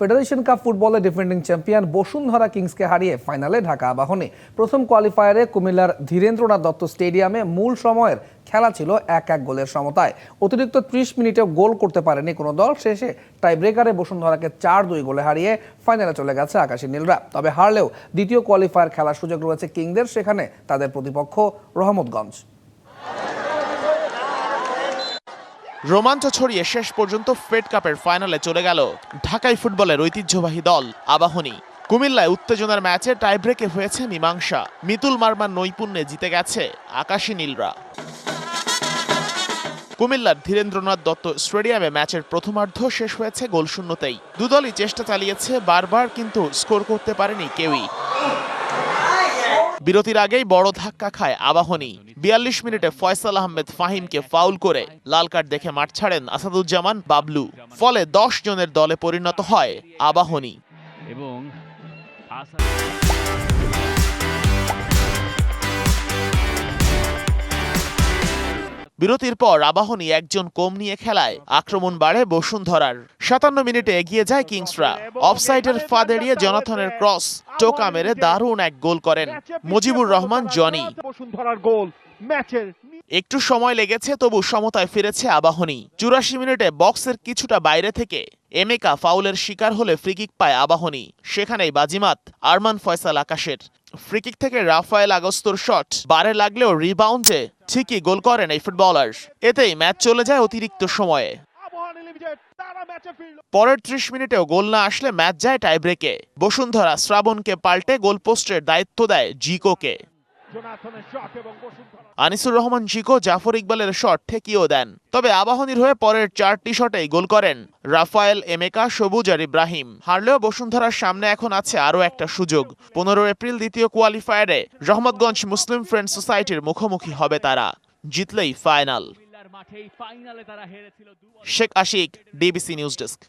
Federation cup ফুটবলে defending champion Bashundhara কিংসকে হারিয়ে ফাইনালে ঢাকা আবাহনী। প্রথম কোয়ালিফায়ারে কুমিল্লার ধীরেন্দ্রনাথ দত্ত স্টেডিয়ামে মূল সময়ের খেলা ছিল এক এক গোলের সমতায়। অতিরিক্ত ত্রিশ মিনিটেও গোল করতে পারেনি কোনো দল। শেষে টাই ব্রেকারে বসুন্ধরাকে চার দুই গোলে হারিয়ে ফাইনালে চলে গেছে আকাশী নীলরা। তবে হারলেও দ্বিতীয় কোয়ালিফায়ার খেলার সুযোগ রয়েছে কিংদের সেখানে তাদের প্রতিপক্ষ রহমতগঞ্জ। রোমাঞ্চ ছড়িয়ে শেষ পর্যন্ত ফেড কাপের ফাইনালে চলে গেল ঢাকাই ফুটবলের ঐতিহ্যবাহী দল আবাহনী। কুমিল্লায় উত্তেজনার ম্যাচে টাইব্রেকে হয়েছে মীমাংসা। মিতুল মার্মার নৈপুণ্যে জিতে গেছে আকাশী নীলরা। কুমিল্লার ধীরেন্দ্রনাথ দত্ত স্টেডিয়ামে ম্যাচের প্রথমার্ধ শেষ হয়েছে গোলশূন্যতেই। দুদলই চেষ্টা চালিয়েছে বারবার, কিন্তু স্কোর করতে পারেনি কেউই। বিরতির আগেই বড় ধাক্কা খায় আবাহনী। বিয়াল্লিশ মিনিটে ফয়সাল আহমেদ ফাহিমকে ফাউল করে লাল কার্ড দেখে মাঠ ছাড়েন আসাদুজ্জামান বাবলু। ফলে দশ জনের দলে পরিণত হয় আবাহনী। এবং বিরতির পর আবাহনী একজন কম নিয়ে খেলায় আক্রমণ বাড়ে বসুন্ধরার। সাতান্ন মিনিটে এগিয়ে যায় কিংসরা। অফসাইডের ফাঁদ এড়িয়ে জনাথনের ক্রস। টোকা মেরে দারুণ এক গোল করেন। মুজিবুর রহমান জনি। একটু সময় লেগেছে তবু সমতায় ফিরেছে আবাহনী। চুরাশি মিনিটে বক্সের কিছুটা বাইরে থেকে এমেকা ফাউলের শিকার হলে ফ্রিকিক পায় আবাহনী। সেখানেই বাজিমাত আরমান ফয়সাল আকাশের। ফ্রিকিক থেকে রাফায়েল আগস্তর শট। বারে লাগলেও রিবাউন্ডে ঠিকই গোল করেন এই ফুটবলার। এতেই ম্যাচ চলে যায় অতিরিক্ত সময়ে আবহাওয়া লিমিটেড তারা ম্যাচে ফিরল পরের ত্রিশ মিনিটেও গোল না আসলে ম্যাচ যায় টাইব্রেকে। বসুন্ধরা শ্রাবণকে পাল্টে গোলপোস্টের দায়িত্ব দেয় জিকোকে। আনিসুর রহমান, জিকো, জাফর ইকবালের শট ঠেকিয়েও দেন। তবে আবাহনীর হয়ে পরের চারটি শটেই গোল করেন রাফায়েল এমেকা, সবুজ আর ইব্রাহিম। হারলেও বসুন্ধরার সামনে এখন আছে আরও একটা সুযোগ। পনেরো এপ্রিল দ্বিতীয় কোয়ালিফায়ারে রহমতগঞ্জ মুসলিম ফ্রেন্ড সোসাইটির মুখোমুখি হবে তারা। জিতলেই ফাইনাল। মাঠেই ফাইনালে তারা হেরেছিল। Sheikh Ashiq DBC news desk